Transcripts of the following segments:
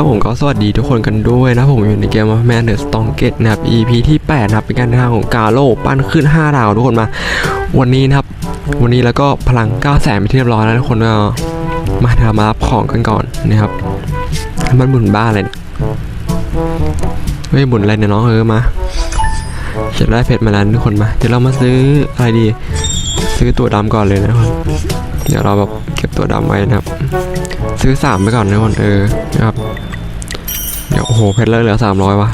ครับผมก็สวัสดีทุกคนกันด้วยนะผมอยู่ในเกมแมนเดอร์สตองเกตนะครับ EP ที่8นะครับเป็นการเดินทางของกาโลปั้นขึ้น 5 ดาวทุกคนมา วันนี้นะครับ วันนี้แล้วก็พลัง9แสนไปที่เรียบร้อยแล้วทุกคนมาเดี๋ยวเรามารับของกันก่อนนะครับ มันหมุนบ้าเลยเนี่ยเฮ้ยหมุนอะไรเนี่ยน้องเออมาเขียนได้เพชรมาแล้วทุกคนมาเดี๋ยวเรามาซื้ออะไรดี ซื้อตัวดำก่อนเลยนะทุกคน เดี๋ยวเราแบบเก็บตัวดำไว้นะครับ ซื้อสามไปก่อนนะทุกคนเออนะครับ เดี๋ยวโอ้โหเพชรเลยเหลือสามร้อยวะ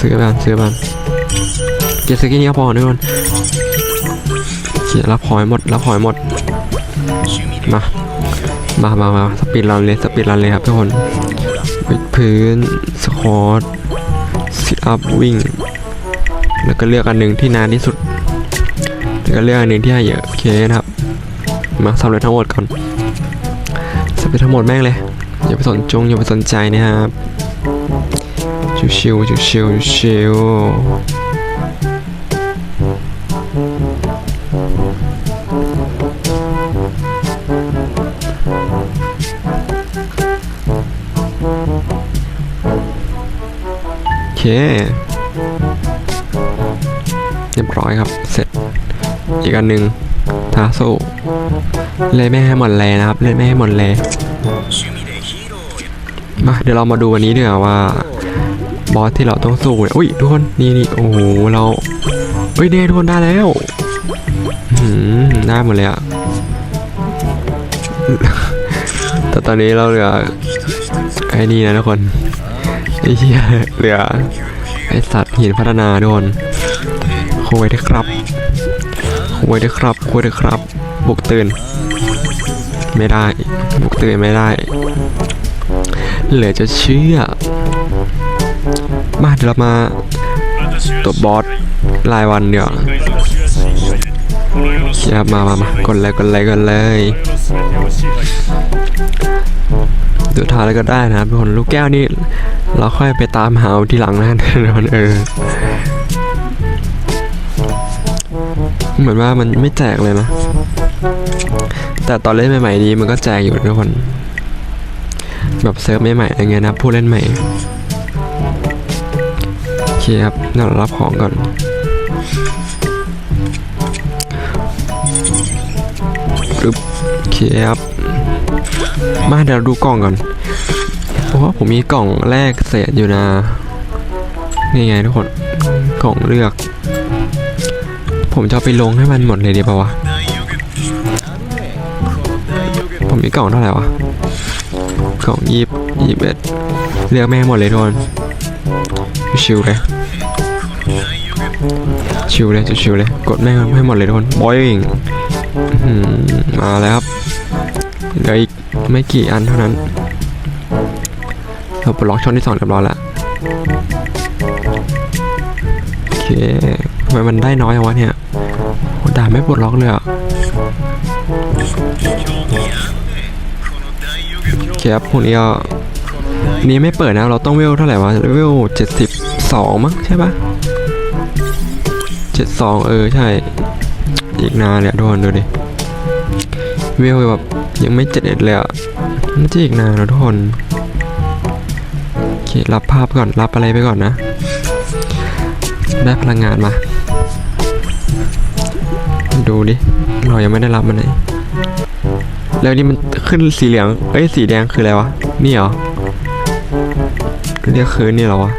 ซื้อบ้านซื้อบ้านเก็บซื้อแค่นี้ก็พอนะทุกคนเขียรับหอยหมดรับหอยหมดมามามามาสปีดรันเลยสปีดรันเลยครับทุกคนวิดพื้นสควอตซิทอัพวิ่งแล้วก็เลือกอันหนึ่งที่นานที่สุดแล้วก็เลือกอันหนึ่งที่ให้เยอะโอเคนะครับ มาสำเร็จทั้งหมดก่อนสำเร็จทั้งหมดแม่งเลยอย่าไปสนจงอย่าไปสนใจนะครับชิวชิวชิวชิวๆชิวโอเคเรียบร้อยครับ เสร็จอีกอันหนึ่ง ทาโซเลยไม่ให้หมดแลนะครับเลยไม่ให้หมดแลมาเดี๋ยวเรามาดูวันนี้ดีกว่าว่าบอสที่เราต้องสู้เนี่ยอุ้ยทุกคนนี่นี่โอ้โหเราเฮ้ยเดทุกคนได้แล้วหือได้หมดเลยอะแต่ตอนนี้เราเหลือไอ้นี่นะทุกคนไอ้เหี้ยเหลือไอ้สัตว์หินพัฒนาทุกคนคุยด้วยครับ คุยด้วยครับคุยด้วยครับ บุกตื่น ไม่ได้ บุกตื่นไม่ได้ เหลือจะเชื่อ มาเดี๋ยวเรามาตัวบอสรายวันเดี๋ยวเชียบมามามากดเลยกดเลยกดเลยดูทาแล้วก็ได้นะครับทุกคนลูกแก้วนี่ เราค่อยไปตามหาทีหลังนะทุกคนเออ เหมือนว่ามันไม่แจกเลยนะ แต่ตอนเล่นใหม่ๆดีมันก็แจกอยู่นะทุกคน แบบเซิร์ฟใหม่ๆอะไรเงี้ยนะผู้เล่นใหม่โอเคครับเดี๋ยวรารับของก่อนปึ๊บโอเคครับมาเดี๋ยวเราดูกล่องก่อนเพราะว่าผมมีกล่องแรกเศษอยู่นะนี่ไงทุกคนกล่องเลือก ผมจะเอาไปลงให้มันหมดเลยดีป่าวะ ผมมีกล่องเท่าไหร่วะ กล่องยี่ยี่เอ็ดเลือกแม่หมดเลยทุกคนชิวเลย ชิวเลยชิวเลย กดแม่ให้หมดเลยทุกคนบอยอิงมาแล้วครับเหลืออีกไม่กี่อันเท่านั้นเราปลดล็อกช่องที่สองเรียบร้อยแล้วโอเคทำไมมันได้น้อยอย่างวะเนี่ย ด่าไม่ปลดล็อกเลยอะโอเคครับพวกนี้ก็นี่ไม่เปิดนะ เราต้องเวลเท่าไหร่วะเวลเจ็ดสิบสองมั้งใช่ปะเจ็ดสองเออใช่ อีกนานเลยทุกคนดูดิ เวลแบบยังไม่เจ็ดเอ็ดเลยอะน่าจะอีกนานแล้วทุกคนโอเครับภาพก่อน รับอะไรไปก่อนนะ ได้พลังงานมา ดูดิ เรายังไม่ได้รับมันเลยแล้วนี่มันขึ้นสีเหลือง เอ้ย สีแดงคืออะไรวะ นี่เหรอเรียกคืนนี่เหรอวะ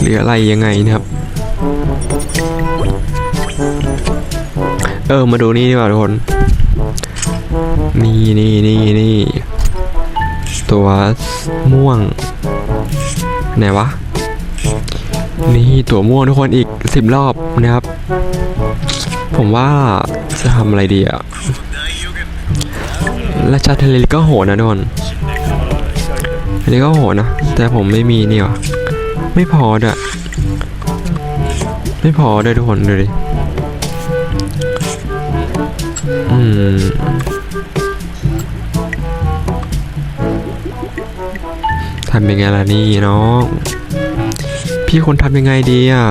หรืออะไรยังไงนะครับ เออ มาดูนี่ดีกว่าทุกคน นี่นี่นี่นี่ตัวม่วง ไหนวะ นี่ตัวม่วงทุกคนอีกสิบรอบนะครับ ผมว่าจะทำอะไรดีอะราชาเทเลก็โหนะทุกคนอันนี้ก็โหนะ แต่ผมไม่มีนี่วะไม่พอด้วยไม่พอด้วยทุกคนดูดิอืมทำยังไงล่ะนี่น้อง พี่คนทำยังไงดีอะ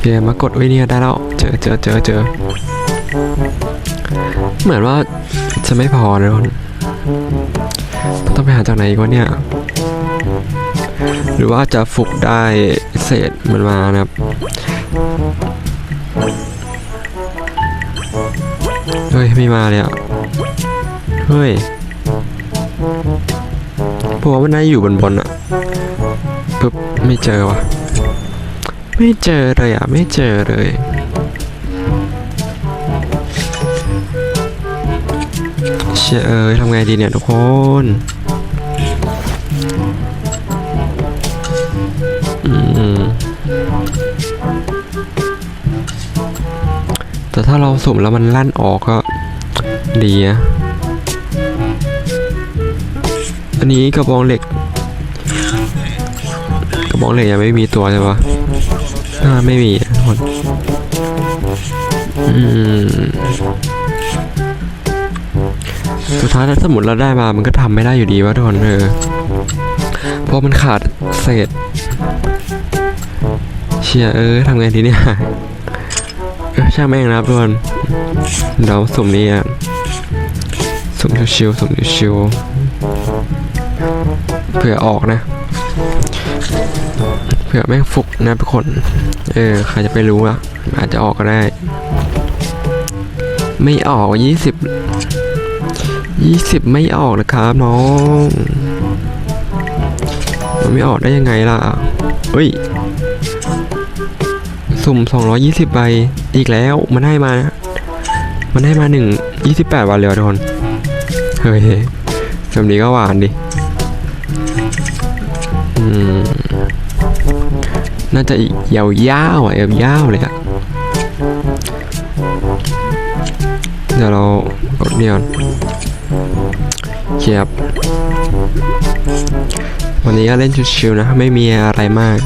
เดี๋ยวมากดไว้เนี่ยได้แล้ว เจอเจอเจอเจอเหมือนว่าจะไม่พอนะทุกคนต้องไปหาจากไหนอีกวะเนี่ย หรือว่าจะฝึกได้เศษมันมานะครับเฮ้ย ไม่มาเลยอะ เฮ้ย เพว่ามันน่าอยู่บนบนอะปึ๊บไม่เจอวะไม่เจอเลยอะไม่เจอเลยเชี่ยเอ้ยทำไงดีเนี่ยทุกคนอืมแต่ถ้าเราสุ่มแล้วมันลั่นออกก็ดีอะ อันนี้กระบองเหล็ก กระบองเหล็กยังไม่มีตัวใช่ปะอ่าไม่มีทุกคนอืมสุดท้ายถ้าสมมติเราได้มามันก็ทำไม่ได้อยู่ดีว่าทุกคนเออเพราะมันขาดเศษ เชียเออทำไงทีเนี่ยเออช่างแม่งนะครับทุกคนเดี๋ยวสุ่มนี้อะสุ่มชิวๆสุ่มชิวๆ เผื่อออกนะ เผื่อแม่งฟุกนะทุกคน เออใครจะไปรู้อะอาจจะออกก็ได้ ไม่ออกยี่สิบยี่สิบไม่ออกนะครับน้องมันไม่ออกได้ยังไงล่ะเฮ้ย สุ่ม 220 ใบ อีกแล้ว มันให้มา มันให้มาหนึ่ง28 วันเลยทุกคน เฮ้ยแบบนี้ก็หวานดิ น่าจะอีกยาวๆอะยาวๆเลยอะ เดี๋ยวเรากดเดียวเขียบวันนี้ก็เล่นชิวๆนะ ไม่มีอะไรมาก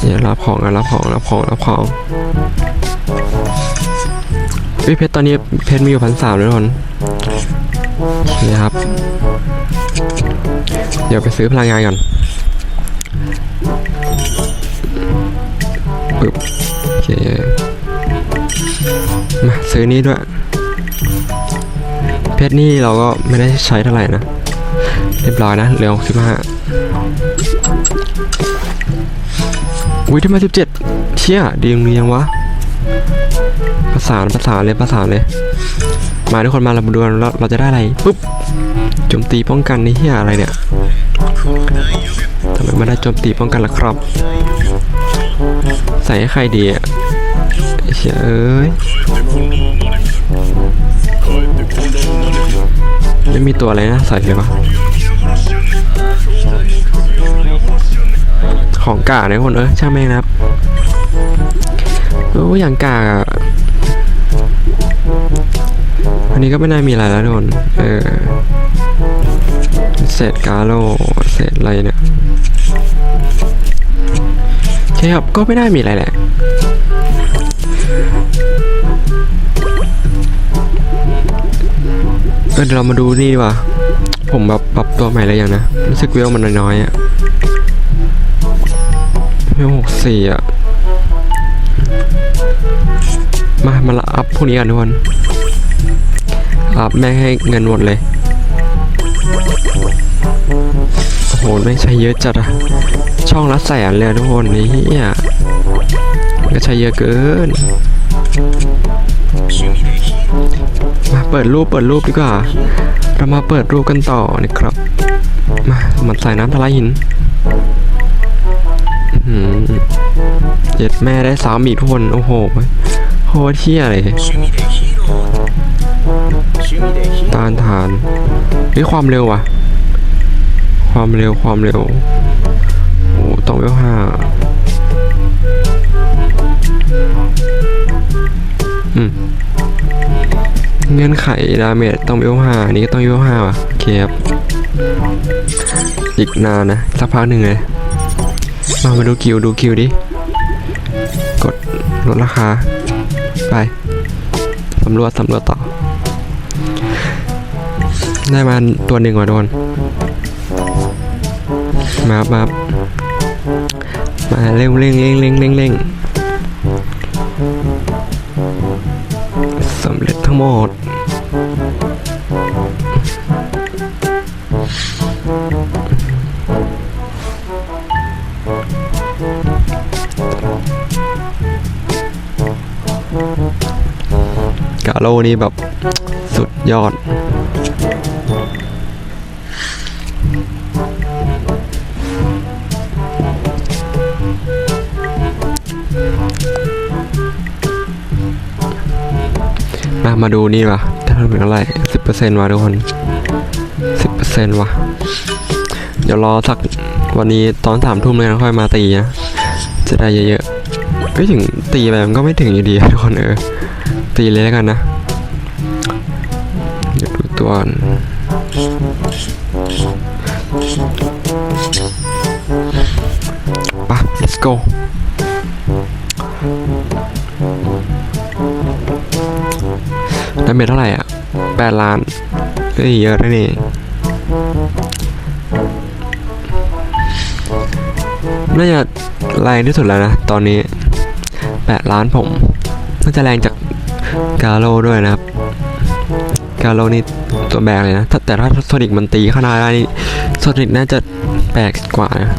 เดี๋ยวรับของรับของรับของรับของวิเพชรตอนนี้เพชรมีอยู่พันสามแล้วทุกคนโอเคครับ เดี๋ยวไปซื้อพลังงานก่อนปึ๊บโอเคมาซื้อนี้ด้วย เพชรนี่เราก็ไม่ได้ใช้เท่าไหร่นะ เรียบร้อยนะเหลือสิบห้าอุ้ยทำไมสิบเจ็ดเชี่ยดียังดียังวะประสานประสานเลยประสานเลย มาทุกคนมาเรามาดูกันเราเราจะได้อะไรปุ๊บ โจมตีป้องกันนี่เฮียอะไรเนี่ยทำไมไม่ได้โจมตีป้องกันล่ะครับ ใส่ให้ใครดีอะไอ้เชี่ยเอ้ยไม่มีตัวอะไรนะใส่เลยวะของกาเนี่ยคนเอ้ยช่างแม่งนะครับโอ้อย่างกาอะอันนี้ก็ไม่น่ามีอะไรแล้วทุกคนเออ เศษกาโลเศษอะไรเนี่ยโอเคครับก็ไม่น่ามีอะไรแหละเออเดี๋ยวเรามาดูนี่ดีกว่า ผมแบบปรับตัวใหม่แล้วยังนะ รู้สึกเวลมันน้อยๆอะเวลหกสี่อะมา มาละอัพพวกนี้กันทุกคน อัพแม่งให้เงินหมดเลย โอ้โหแม่ใช้เยอะจัดอะช่องละแสนเลยทุกคนนี่เฮียมันก็ใช้เยอะเกิน มาเปิดรูปเปิดรูปดีกว่า เรามาเปิดรูปกันต่อนะครับ มามันใส่น้ำทะลายหินเจ็ดแม่ได้สามอีกทุกคน โอ้โหโคตรเที่ยเลยต้านทานเฮ้ยความเร็วว่ะ ความเร็วความเร็ว โอ้ต้องเวลห้าอืมเงื่อนไขดาเมจต้องเวลห้านนี้ก็ต้องเวลห้าว่ะโอเคครับอีกนานนะ สักพักหนึ่งเลย มามาดูคิวดูคิวดิ กดลดราคา ไป สำรวจสำรวจต่อ ได้มาตัวหนึ่งว่ะโดน มาครับมาครับมาเร่งเร่งเร่งเร่งเร่งเร่งสำเร็จทั้งหมดกาโลนี่แบบสุดยอด มามาดูนี่ว่ะถ้าเป็นอะไรสิบเปอร์เซ็นต์ว่ะทุกคนสิบเปอร์เซ็นต์ว่ะ เดี๋ยวรอสักวันนี้ตอนสามทุ่มเลยนะค่อยมาตีนะ จะได้เยอะๆก็ถึงตีไปมันก็ไม่ถึงอยู่ดีทุกคนเออ ตีเลยแล้วกันนะเดี๋ยวดูตัวก่อนไป let's go เมจเท่าไหร่อะแปดล้านเฮ้ยเยอะนะนี่น่าจะแรงที่สุดแล้วนะ ตอนนี้แปดล้านผม น่าจะแรงจากกาโลด้วยนะครับ กาโลนี่ตัวแบกเลยนะ แต่ถ้าโซนิกมันตีขนาดนี่โซนิกน่าจะแบกกว่านะ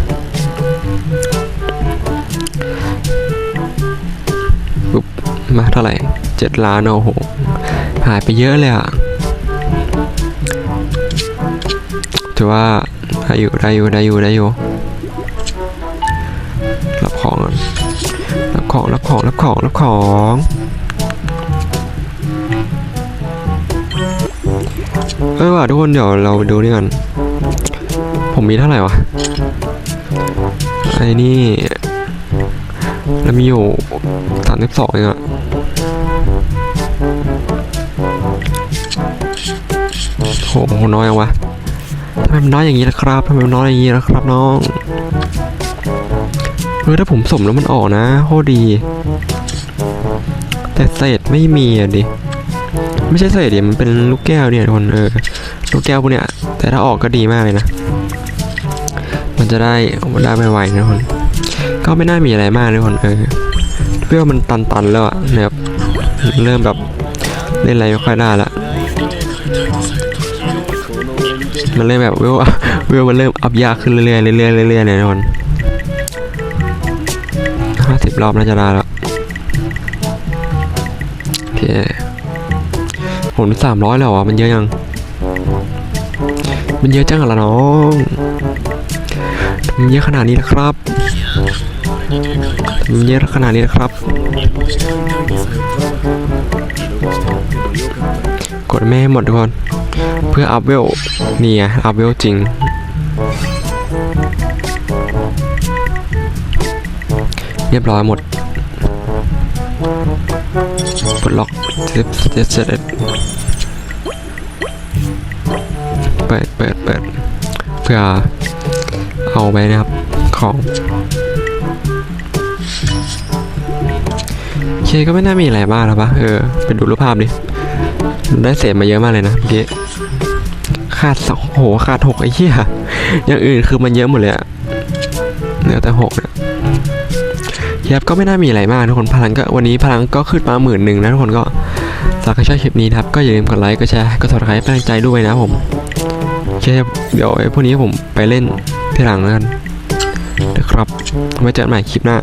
ปุ๊บมาเท่าไหร่เจ็ดล้านโอ้โห หายไปเยอะเลยอะถือว่าได้อยู่ได้อยู่ได้อยู่ได้อยู่รับของรับของรับของรับของรับของเอ้ยว่ะทุกคนเดี๋ยวเราดูนี่กัน ผมมีเท่าไหร่วะไอ้นี่เรามีอยู่สามสิบสองเองอะ โหน้อยยังวะทำไมมันน้อยอย่างนี้ล่ะครับทำไมมันน้อยอย่างนี้ล่ะครับน้องเออถ้าผมสมแล้วมันออกนะโคตรดี แต่เศษไม่มีอะดิไม่ใช่เศษดิมันเป็นลูกแก้วเนี่ยทุกคนเออลูกแก้วพวกเนี้ยแต่ถ้าออกก็ดีมากเลยนะ มันจะได้เอามาได้ไวๆนะทุกคนก็ไม่น่ามีอะไรมากนะทุกคนเออเพื่อมันตันๆแล้วอะนะครับเริ่มแบบเล่นอะไรไม่ค่อยได้ละ มันเริ่มแบบเวลเวลมันเริ่มอัพยากขึ้นเรื่อยๆเรื่อยๆเรื่อยๆเนี่ยทุกคนห้าสิบรอบน่าจะได้แล้วโอเคผมสามร้อยแล้วอะมันเยอะยัง มันเยอะจังอะละน้องมันเยอะขนาดนี้นะครับมันเยอะขนาดนี้นะครับ กดแม่ให้หมดทุกคน เพื่ออัพเวลนี่ไงอัพเวลจริง เรียบร้อยหมดปลดล็อกเจ็ดเจ็ดเจ็ดเปิดเปิดเปิดเพื่อเอาไปนะครับของโอเคก็ไม่น่ามีอะไรบ้างแล้วปะเออ ไปดูรูปภาพดิ ได้เศษมาเยอะมากเลยนะเมื่อกี้ขาดสองโหขาดหกไอ้เหี้ยอย่างอื่นคือมันเยอะหมดเลยอะเหลือแต่หกเนี่ยครับก็ไม่น่ามีอะไรมากทุกคนพลังก็วันนี้พลังก็ขึ้นมาหมื่นหนึ่งนะทุกคนก็ถ้าใครชอบคลิปนี้นะครับก็อย่าลืมกดไลค์กดแชร์กด subscribe เป็นกำลังใจด้วยนะผมโอเคเดี๋ยวไอ้พวกนี้ผมไปเล่นที่หลังแล้วกันนะครับไว้เจอกันใหม่คลิปหน้า